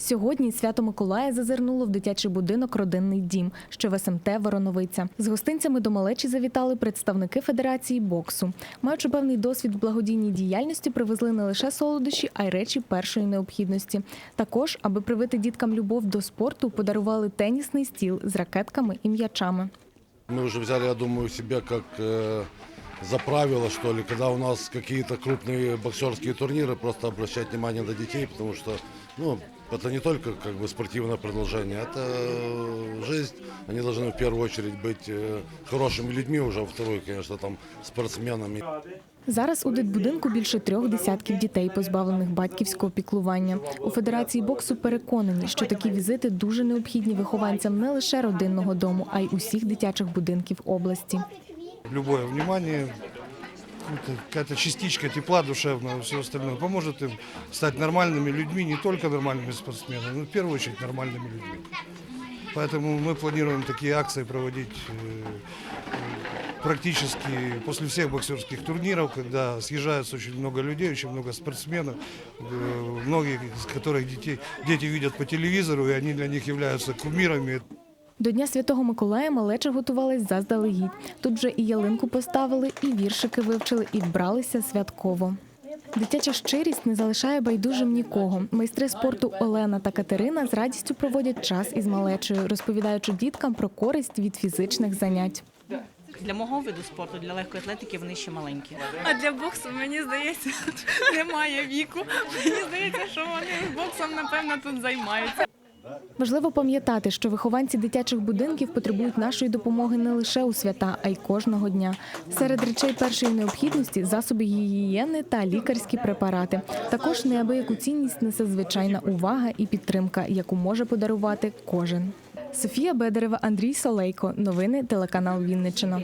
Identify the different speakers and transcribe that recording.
Speaker 1: Сьогодні свято Миколая зазирнуло в дитячий будинок Родинний дім, що в СМТ Вороновиця. З гостинцями до малечі завітали представники Федерації боксу. Маючи певний досвід в благодійній діяльності, привезли не лише солодощі, а й речі першої необхідності. Також, аби привити діткам любов до спорту, подарували тенісний стіл з ракетками і м'ячами.
Speaker 2: Мы уже взяли, я думаю, себе как э, за правило, что ли, когда у нас какие-то крупные боксерские турниры, просто обращать внимание на детей, потому что, ну, это не только как бы спортивное продолжение, это э, жизнь. Они должны в первую очередь быть э, хорошими людьми, уже во вторую, конечно, там спортсменами.
Speaker 1: Зараз у дитбудинку більше трьох десятків дітей, позбавлених батьківського піклування. У Федерації боксу переконані, що такі візити дуже необхідні вихованцям не лише родинного дому, а й усіх дитячих будинків області.
Speaker 3: Любое внимание, какая-то частичка тепла душевного, все остальное поможет им стать нормальными людьми, не только нормальными спортсменами, но в первую очередь нормальными людьми. Поэтому мы планируем такие акции проводить э, практически после всех боксерских турниров, когда съезжается очень много людей, очень много спортсменов, э, многие из которых детей, дети видят по телевизору, и они для них являются кумирами.
Speaker 1: До Дня Святого Миколая малеча готувалась заздалегідь. Тут вже і ялинку поставили, і віршики вивчили, і вбралися святково. Дитяча щирість не залишає байдужим нікого. Майстри спорту Олена та Катерина з радістю проводять час із малечею, розповідаючи діткам про користь від фізичних занять.
Speaker 4: Для мого виду спорту, для легкої атлетики вони ще маленькі.
Speaker 5: А для боксу, мені здається, немає віку. Мені здається, що вони боксом, напевно, тут займаються.
Speaker 1: Важливо пам'ятати, що вихованці дитячих будинків потребують нашої допомоги не лише у свята, а й кожного дня. Серед речей першої необхідності засоби гігієни та лікарські препарати. Також неабияку цінність несе звичайна увага і підтримка, яку може подарувати кожен. Софія Бедерева, Андрій Солейко. Новини телеканал Вінниччина.